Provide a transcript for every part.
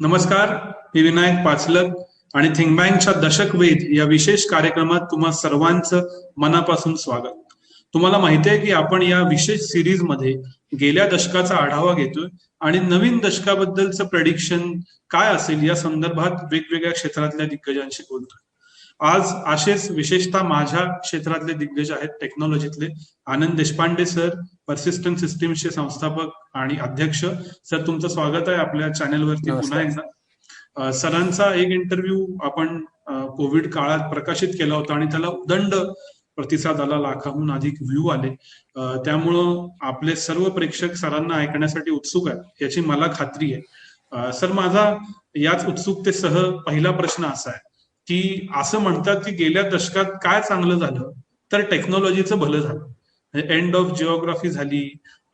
नमस्कार मी विनायक पाचलक आणि थिंक बँकच्या दशक वेध या विशेष कार्यक्रमात तुम्हा सर्वांचं मनापासून स्वागत. तुम्हाला माहिती आहे की आपण या विशेष सिरीजमध्ये गेल्या दशकाचा आढावा घेतोय आणि नवीन दशकाबद्दलचं प्रडिक्शन काय असेल या संदर्भात वेगवेगळ्या क्षेत्रातल्या दिग्गजांशी बोलतोय. आज असेच विशेषतः माझ्या क्षेत्रातले दिग्गज आहेत टेक्नॉलॉजीतले आनंद देशपांडे सर परसिस्टंट सिस्टीमचे संस्थापक आणि अध्यक्ष. सर तुमचं स्वागत आहे आपल्या चॅनेलवरती पुन्हा. एकदा. सरांचा एक इंटरव्ह्यू आपण कोविड काळात प्रकाशित केला होता आणि त्याला उदंड प्रतिसाद आला लाखाहून अधिक व्ह्यू आले. त्यामुळं आपले सर्व प्रेक्षक सरांना ऐकण्यासाठी उत्सुक आहेत याची मला खात्री आहे. सर माझा याच उत्सुकतेसह पहिला प्रश्न असा आहे. की असं म्हणतात की गेल्या दशकात काय चांगलं झालं तर टेक्नॉलॉजीचं भलं झालं. एंड ऑफ जिओग्राफी झाली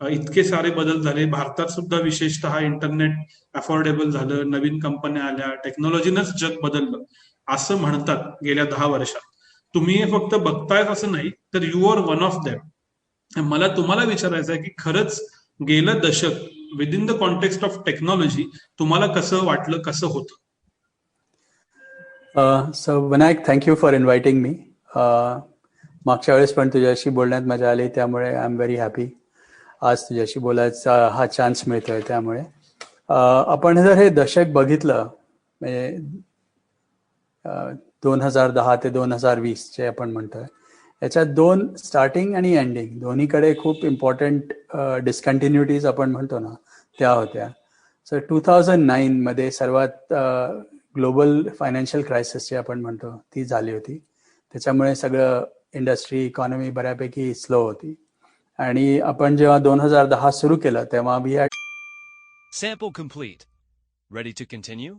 इतके सारे बदल झाले. भारतात सुद्धा विशेषतः इंटरनेट अफोर्डेबल झालं नवीन कंपन्या आल्या टेक्नॉलॉजीनंच जग बदललं. असं म्हणतात गेल्या दहा वर्षात. तुम्ही हे फक्त बघतायत असं नाही तर you are one of them मला तुम्हाला विचारायचं आहे की खरंच गेलं दशक within the context of technology तुम्हाला कसं वाटलं कसं होतं? So Vinayak thank you for inviting मी मागच्या वेळेस पण तुझ्याशी बोलण्यात मजा आली त्यामुळे आय एम व्हेरी हॅपी आज तुझ्याशी बोलायचा हा चान्स मिळतोय त्यामुळे. Uh, आपण जर हे दशक बघितलं म्हणजे uh, दोन हजार दहा ते दोन हजार वीस जे आपण म्हणतोय याच्यात दोन स्टार्टिंग आणि एंडिंग दोन्हीकडे खूप इम्पॉर्टंट डिस्कंटिन्युटीज uh, आपण म्हणतो ना त्या होत्या. सो टू थाउजंड नाईन मध्ये सर्वात ग्लोबल फायनान्शियल क्रायसिस जे आपण म्हणतो ती झाली होती. त्याच्यामुळे सगळं इंडस्ट्री इकॉनॉमी बऱ्यापैकी स्लो होती. आणि आपण जेव्हा दोन हजार दहा सुरू केलं तेव्हा we had Sample complete Ready to continue